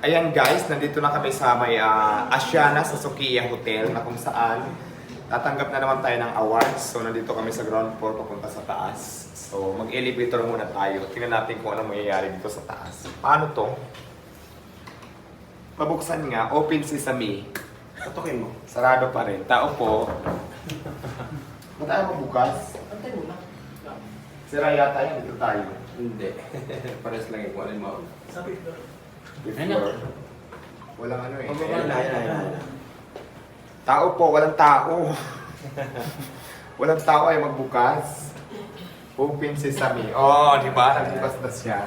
Ayan guys, nandito na kami sa may ah, Asiana sa Sukiya Hotel na kung saan tatanggap na naman tayo ng awards. So nandito kami sa ground floor papunta sa taas. So mag-elevator muna tayo. Tingnan natin kung ano mangyayari dito sa taas. Paano to? Pabuksan nga, open sesame. Katukin mo. Sarado pa rin. Tao po. Ba't tayo mabukas? Antay mo na. Sira yata yan, dito tayo. Hindi. Pares lang yung kung ano yung mauna. Before. Walang ano eh. Ayan, ayan, ayan. Tao po, walang tao. walang tao ay magbukas. Open sesame. Oh, di ba? Nagbukas na siya.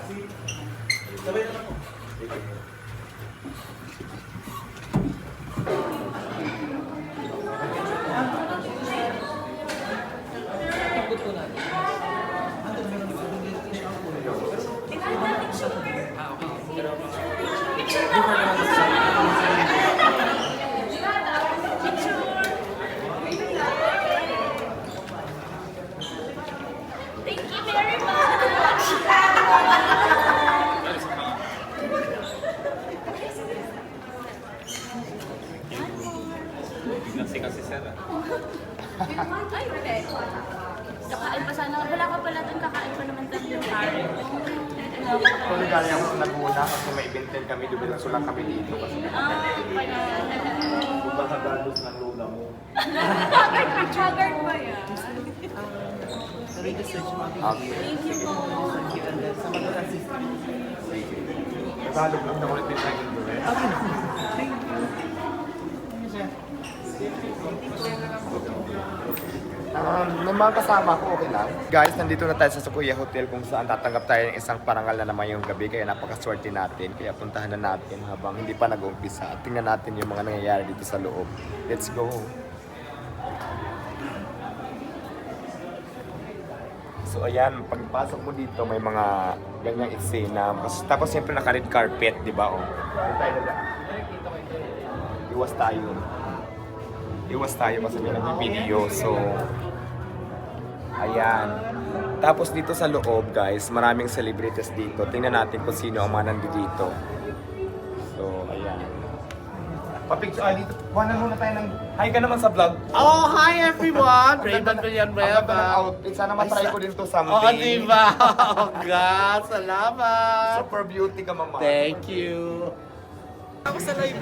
Thank Ay, okay. Kakain pa sana. Wala ka pala dun. Kakain pa naman tayo yung carrot. Kung galing ako sa Laguna kasi may event din kami, dumiretso lang kami dito kasi Ah, kaya. kung baka galos ng lola mo. Haggard pa yan. Okay. Thank you po. Tagalog lang na ulit din tayo ng duret. Um, may mga kasama ko, okay lang. Guys, nandito na tayo sa Sukuya Hotel kung saan tatanggap tayo ng isang parangal na naman yung gabi. Kaya napakaswerte natin. Kaya puntahan na natin habang hindi pa nag-uumpisa. At tingnan natin yung mga nangyayari dito sa loob. Let's go! So ayan, pagpasok mo dito may mga ganyang eksena. Tapos, siyempre naka-red carpet, di ba? Oh. Tayo Iwas tayo. Iwas tayo kasi may nag-video. So, ayan. Tapos dito sa loob, guys, maraming celebrities dito. Tingnan natin kung sino ang mga nandito. So, ayan. Papicture, ah, dito. Kuhanan muna tayo ng... Hi ka naman sa vlog. Oh, hi everyone! Raymond Ang Villanueva. ganda ng outfit. Sana matry ko din to someday. Oo, diba? Oh, God, salamat! Super beauty ka, mama. Thank you!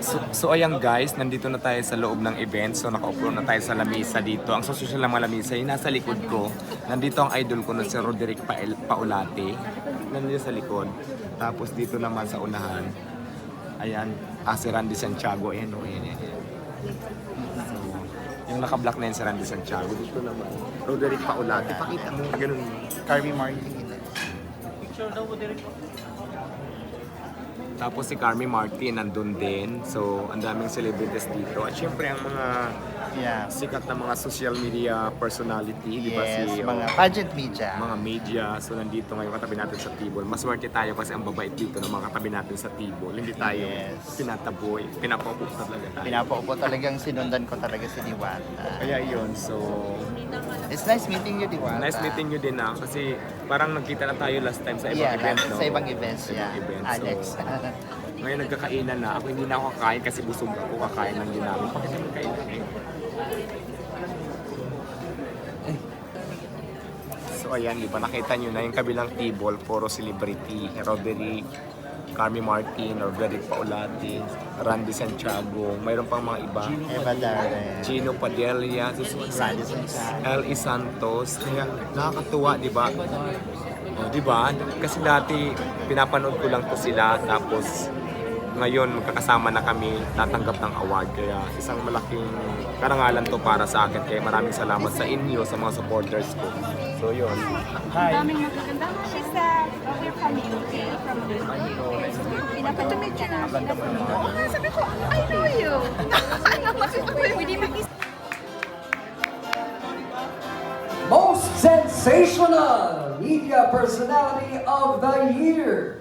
So, so ayan guys, nandito na tayo sa loob ng event. So nakaupo na tayo sa lamisa dito. Ang social ng mga lamisa, yung nasa likod ko. Nandito ang idol ko na si Roderick Pael, Paulate. Nandito sa likod. Tapos dito naman sa unahan. Ayan, ah, si Randy Santiago. Ayan, oh, ayan, ayan. So, yung naka-black na yun si Randy Santiago. Dito naman, Roderick Paulate. Pakita mo, ganun. Carmi Martin. Tapos si Carmi Martin nandun din. So, ang daming celebrities dito. At syempre, ang mga Yeah. sikat na mga social media personality, di ba? Yes, Si, mga oh, pageant media. mga media. So, nandito ngayon katabi natin sa table. Maswerte tayo kasi ang babait dito ng mga katabi natin sa table. Hindi tayo Yes. tinataboy. Pinapaupo talaga tayo. Pinapaupo talagang sinundan ko talaga si Diwata. Kaya yun. So, It's nice meeting you, Diwata. nice meeting you din na. Kasi parang nagkita na tayo last time sa ibang Yeah, event, no? sa ibang events, Sa yeah. ibang event. Alex. So, Ngayon nagkakainan na. Ako hindi na ako kakain kasi busog ako kakain ng din namin. Bakit naman kain So ayan, di ba nakita nyo na yung kabilang table, puro celebrity. Roderick, Carmi Martin, Roderick Paulati, Randy Santiago, mayroon pang mga iba. Eva Darren. Gino Padilla. L.E. Santos. Kaya nakakatuwa, di ba? O, di ba? Kasi dati pinapanood ko lang to sila tapos ngayon magkakasama na kami tatanggap ng award kaya isang malaking karangalan to para sa akin kaya maraming salamat sa inyo sa mga supporters ko so yun hi Daming magaganda. She said, oh, we're from UK, from Pinapatuloy ka na. Oo nga, sabi ko, I know you. Ano, makita ko yung hindi makis Most sensational media personality of the year.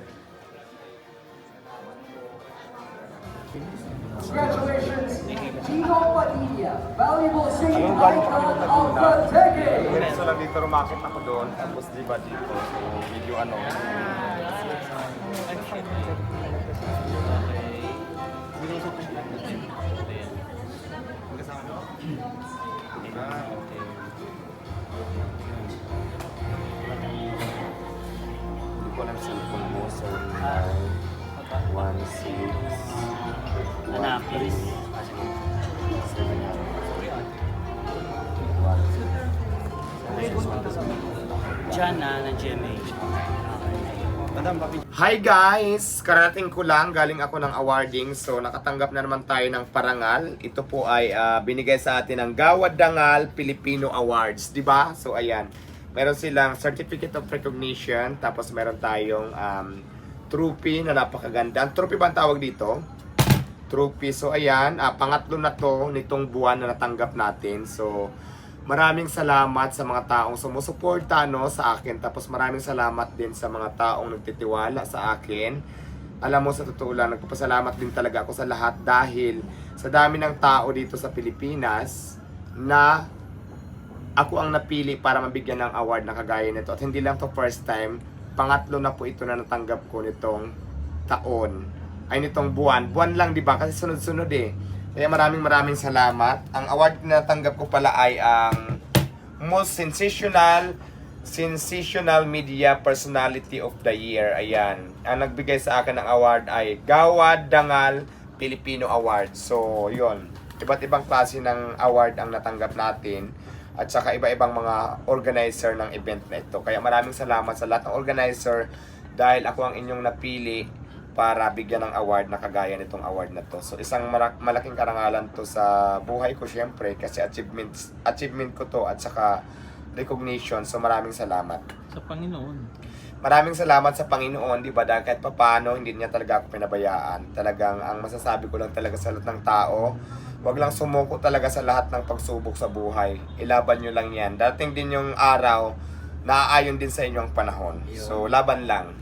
Congratulations, Gino Padilla, valuable singing icon of the decade. Dito rumakit ako doon. Tapos di ba dito? Video ano. Ah, 1, 6, Anapis. Diyan na, ng GMA. Hi guys! Karating ko lang, galing ako ng awarding. So nakatanggap na naman tayo ng parangal. Ito po ay ah, binigay sa atin ng Gawad Dangal Filipino Awards, 'di ba? So ayan. Meron silang Certificate of Recognition, tapos meron tayong um, trophy na napakaganda. Ang trophy ba ang tawag dito? Trophy. So ayan, ah, pangatlo na to nitong buwan na natanggap natin. So maraming salamat sa mga taong sumusuporta no, sa akin. Tapos maraming salamat din sa mga taong nagtitiwala sa akin. Alam mo, sa totoo lang, nagpapasalamat din talaga ako sa lahat dahil sa dami ng tao dito sa Pilipinas na ako ang napili para mabigyan ng award na kagaya nito. At hindi lang to first time, pangatlo na po ito na natanggap ko nitong taon. Ay nitong buwan. Buwan lang, di ba? Kasi sunod-sunod eh. Kaya maraming maraming salamat. Ang award na natanggap ko pala ay ang Most Sensational Sensational Media Personality of the Year. Ayan. Ang nagbigay sa akin ng award ay Gawad Dangal Filipino Award. So, yon Iba't ibang klase ng award ang natanggap natin at saka iba-ibang mga organizer ng event na ito. Kaya maraming salamat sa lahat ng organizer dahil ako ang inyong napili para bigyan ng award na kagaya nitong award na to. So isang malaking karangalan to sa buhay ko syempre kasi achievements achievement ko to at saka recognition. So maraming salamat. Sa Panginoon. Maraming salamat sa Panginoon, di ba? Dahil kahit papano, hindi niya talaga ako pinabayaan. Talagang, ang masasabi ko lang talaga sa lahat ng tao, wag lang sumuko talaga sa lahat ng pagsubok sa buhay. Ilaban nyo lang yan. Dating din yung araw, naaayon din sa inyong panahon. So, laban lang.